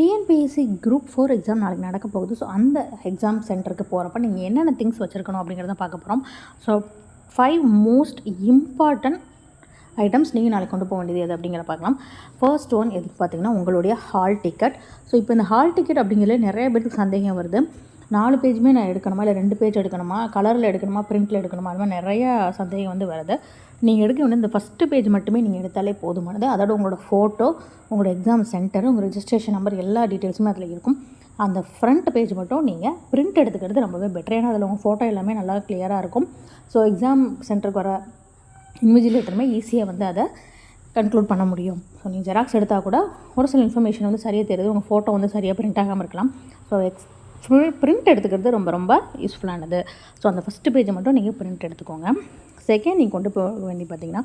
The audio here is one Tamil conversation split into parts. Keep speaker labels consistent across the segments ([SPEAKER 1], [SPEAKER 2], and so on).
[SPEAKER 1] டிஎன்பிஎஸ்சி குரூப் ஃபோர் எக்ஸாம் நாளைக்கு நடக்க போகுது. ஸோ அந்த எக்ஸாம் சென்டருக்கு போகிறப்ப நீங்கள் என்னென்ன திங்ஸ் வச்சுருக்கணும் அப்படிங்கிறத பார்க்க போகிறோம் so five most important items நீங்கள் நாளைக்கு கொண்டு போக வேண்டியது எது அப்படிங்கிற பார்க்கலாம். ஃபர்ஸ்ட் ஒன் எதுக்கு பார்த்தீங்கன்னா உங்களுடைய ஹால் டிக்கெட் ஸோ இப்போ இந்த ஹால் டிக்கெட் அப்படிங்கிறது நிறைய பேருக்கு சந்தேகம் வருது. நாலு பேஜுமே நான் எடுக்கணுமா? இல்லை ரெண்டு பேஜ் எடுக்கணுமா? கலரில் எடுக்கணுமா? பிரிண்டில் எடுக்கணுமா? அது மாதிரி நிறையா சந்தேகம் வந்து வருது. நீங்கள் எடுக்க வேண்டிய இந்த ஃபஸ்ட்டு பேஜ் மட்டுமே நீங்கள் எடுத்தாலே போதுமானது. அதோட உங்களோட ஃபோட்டோ உங்களோட எக்ஸாம் சென்டர் உங்கள் ரிஜிஸ்ட்ரேஷன் நம்பர் எல்லா டீட்டெயில்ஸுமே அதில் இருக்கும். அந்த ஃப்ரண்ட் பேஜ் மட்டும் நீங்கள் பிரிண்ட் எடுத்துக்கிறது ரொம்பவே பெட்டர் ஏன்னா அதில் உங்கள் ஃபோட்டோ எல்லாமே நல்லா கிளியராக இருக்கும். ஸோ எக்ஸாம் சென்டருக்கு வர இன்விஜிலேட்டருமே ஈஸியாக வந்து அதை கன்க்ளூட் பண்ண முடியும். ஸோ நீங்கள் ஜெராக்ஸ் எடுத்தால் கூட ஒரு சில இன்ஃபர்மேஷன் வந்து சரியாக தெரியுது. உங்கள் ஃபோட்டோ வந்து சரியாக பிரிண்ட் ஆகாமல் இருக்கலாம். ஸோ எக்ஸ் ஃபுல் பிரிண்ட் எடுத்துக்கிறது ரொம்ப ரொம்ப யூஸ்ஃபுல்லானது ஸோ அந்த ஃபஸ்ட்டு பேஜை மட்டும் நீங்கள் பிரிண்ட் எடுத்துக்கோங்க. செகண்ட் நீங்கள் கொண்டு போக வேண்டி பார்த்தீங்கன்னா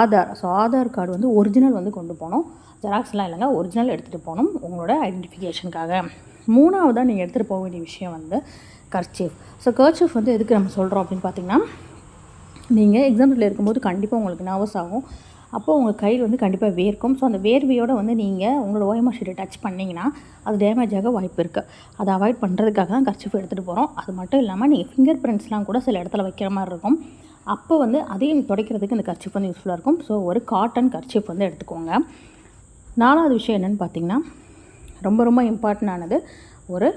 [SPEAKER 1] ஆதார். ஸோ ஆதார் கார்டு வந்து ஒரிஜினல் வந்து கொண்டு போகணும். ஜெராக்ஸ்லாம் இல்லைங்க ஒரிஜினல் எடுத்துகிட்டு போகணும் உங்களோட ஐடென்டிஃபிகேஷனுக்காக மூணாவதாக நீங்கள் எடுத்துகிட்டு போக வேண்டிய விஷயம் வந்து கர்ச்சீஃப் ஸோ கர்ச்சீஃப் வந்து எதுக்கு நம்ம சொல்கிறோம் அப்படின்னு பார்த்தீங்கன்னா நீங்கள் எக்ஸாம்பிளில் இருக்கும்போது கண்டிப்பாக உங்களுக்கு நர்வஸ் ஆகும். அப்போது உங்கள் கையில் வந்து கண்டிப்பாக வேர்க்கும். ஸோ அந்த வேர்வையோடு வந்து நீங்கள் உங்களோட ஓயமா ஷீட்டை டச் பண்ணிங்கன்னா அது டேமேஜ் ஆக வாய்ப்பு இருக்குது அதை அவாய்ட் பண்ணுறதுக்காக தான் கர்ச்சிஃப் எடுத்துகிட்டு போகிறோம் அது மட்டும் இல்லாமல் நீங்கள் ஃபிங்கர் பிரிண்ட்ஸ்லாம் கூட சில இடத்துல வைக்கிற மாதிரி இருக்கும். அப்போ வந்து அதையும் துடைக்கிறதுக்கு இந்த கர்ச்சிஃப் வந்து யூஸ்ஃபுல்லாக இருக்கும். ஸோ ஒரு காட்டன் கர்ச்சிஃப் வந்து எடுத்துக்கோங்க. நாலாவது விஷயம் என்னென்னு பார்த்தீங்கன்னா ரொம்ப ரொம்ப இம்பார்ட்டண்டானது ஒரு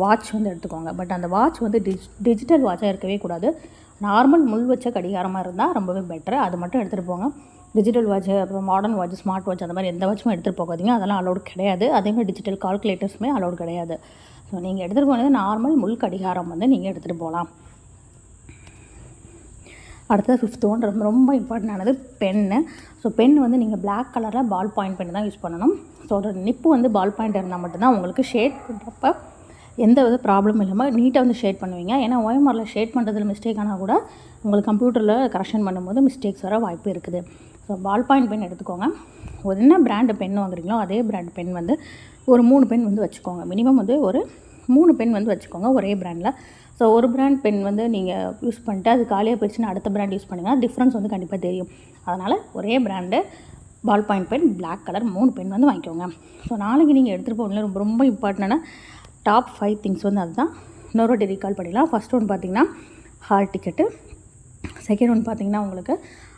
[SPEAKER 1] வாட்ச் வந்து எடுத்துக்கோங்க. பட் அந்த வாட்ச் வந்து டிஜ் டிஜிட்டல் வாட்சாக இருக்கவே கூடாது. நார்மல் முள் வச்ச கடிகாரமாக இருந்தால் ரொம்பவே பெட்டர் அது மட்டும் எடுத்துகிட்டு போங்க. டிஜிட்டல் வாட்ச் அப்புறம் மாடர்ன் வாட்ச் ஸ்மார்ட் வாட்ச் அந்த மாதிரி எந்த வாட்சுமே எடுத்துகிட்டு போகாதீங்க. அதெல்லாம் அலோடு கிடையாது. அதேமாதிரி டிஜிட்டல் கால்குலேட்டர்ஸுமே அலோடு கிடையாது. ஸோ நீங்கள் எடுத்துகிட்டு போனது நார்மல் முள் கடிகாரம் வந்து நீங்கள் எடுத்துகிட்டு போகலாம். அடுத்தது ஃபிஃப்த் ஒன் ரொம்ப ரொம்ப இம்பார்ட்டண்டானது பென்னு ஸோ பென் வந்து நீங்கள் பிளாக் கலரில் பால் பாயிண்ட் பென் தான் யூஸ் பண்ணணும். ஸோ அதோட நிப்பு வந்து பால் பாயிண்ட் இருந்தால் மட்டும்தான் உங்களுக்கு ஷேட் பண்ணுறப்ப எந்த வித ப்ராப்ளம் இல்லாமல் நீட்டாக வந்து ஷேட் பண்ணுவீங்க. ஏன்னா ஓஎம்ஆரில் ஷேட் பண்ணுறதுல மிஸ்டேக் ஆனால் கூட உங்களுக்கு கம்ப்யூட்டரில் கரெக்ஷன் பண்ணும்போது மிஸ்டேக்ஸ் வர வாய்ப்பு இருக்குது. ஸோ பால் பாயிண்ட் பென் எடுத்துக்கோங்க. ஒரு என்ன பிராண்டு பென் வாங்குறீங்களோ அதே பிராண்ட் பென் வந்து ஒரு மூணு பென் வந்து வச்சுக்கோங்க. மினிமம் வந்து ஒரு மூணு பென் வந்து வச்சுக்கோங்க ஒரே பிராண்டில் ஸோ ஒரு பிராண்ட் பென் வந்து நீங்கள் யூஸ் பண்ணிட்டு அது காலியாக போயிடுச்சுன்னா அடுத்த பிராண்ட் யூஸ் பண்ணிங்கன்னா டிஃப்ரென்ஸ் வந்து கண்டிப்பாக தெரியும். அதனால் ஒரே brand ball point pen black colour மூணு பென் வந்து வாங்கிக்கோங்க. ஸோ நாளைக்கு நீங்கள் எடுத்துகிட்டு போகல ரொம்ப ரொம்ப இம்பார்ட்டண்டான டாப் ஃபைவ் திங்ஸ் வந்து அதுதான். இன்னொரு வாட்டி ரீகால் பண்ணிடலாம். ஃபஸ்ட் ஒன் பார்த்தீங்கன்னா ஹால் டிக்கெட்டு செகண்ட் ஒன் பார்த்தீங்கன்னா உங்களுக்கு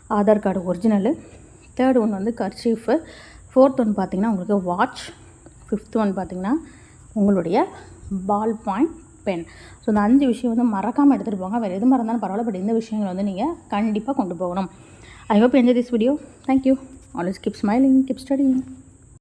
[SPEAKER 1] Aadhaar card original. Third one வந்து கர்ச்சீஃபு. ஃபோர்த் ஒன் பார்த்திங்கன்னா உங்களுக்கு வாட்ச். ஃபிஃப்த் ஒன் பார்த்திங்கன்னா உங்களுடைய பால் பாயிண்ட் பென். ஸோ இந்த அஞ்சு விஷயம் வந்து மறக்காமல் எடுத்துகிட்டு போங்க. வேறு எது மறந்தாலும் பரவாயில்ல பட் இந்த விஷயங்கள் வந்து நீங்கள் கண்டிப்பாக கொண்டு போகணும். I hope enjoy this video thank you always keep smiling keep studying